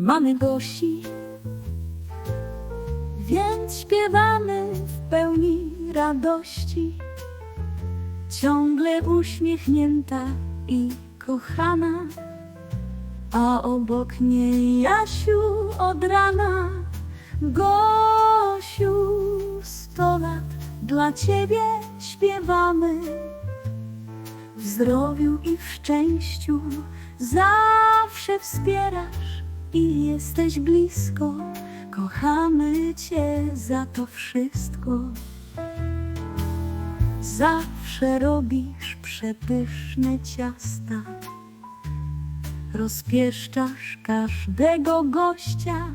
mamy Gosi, więc śpiewamy w pełni radości. Ciągle uśmiechnięta i kochana, a obok niej Jasiu od rana. Gosiu, sto lat dla ciebie śpiewamy. W zdrowiu i w szczęściu zawsze wspierasz i jesteś blisko. Kochamy Cię za to wszystko. Zawsze robisz przepyszne ciasta. Rozpieszczasz każdego gościa.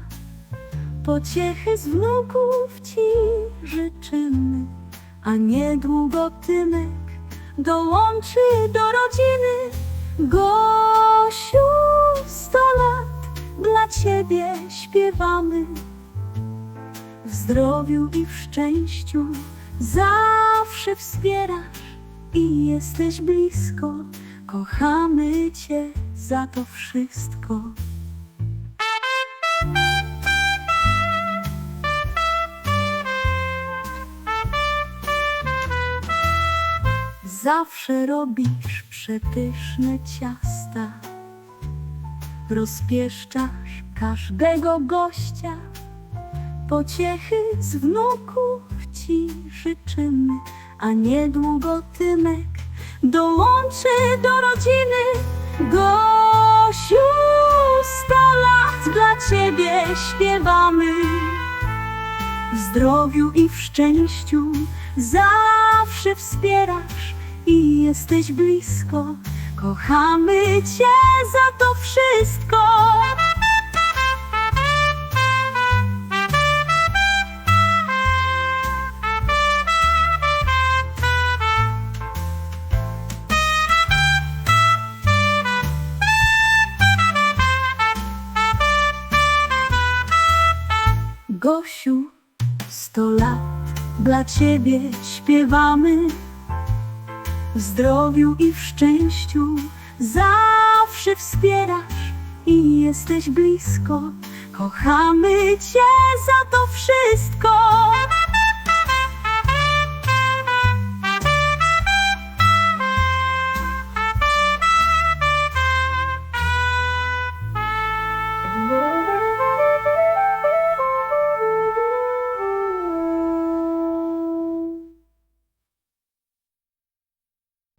Pociechy z wnuków Ci życzymy, a niedługo Tymek dołączy do rodziny. Gosiu, sto lat Ciebie śpiewamy. W zdrowiu i w szczęściu zawsze wspierasz i jesteś blisko. Kochamy Cię za to wszystko. Zawsze robisz przepyszne ciasta. Rozpieszczasz każdego gościa. Pociechy z wnuków ci życzymy, a niedługo Tymek dołączy do rodziny. Gosiu, sto lat dla ciebie śpiewamy. W zdrowiu i w szczęściu zawsze wspierasz i jesteś blisko. Kochamy Cię za to wszystko. Gosiu, sto lat dla Ciebie śpiewamy. W zdrowiu i w szczęściu zawsze wspierasz i jesteś blisko. Kochamy Cię za to wszystko.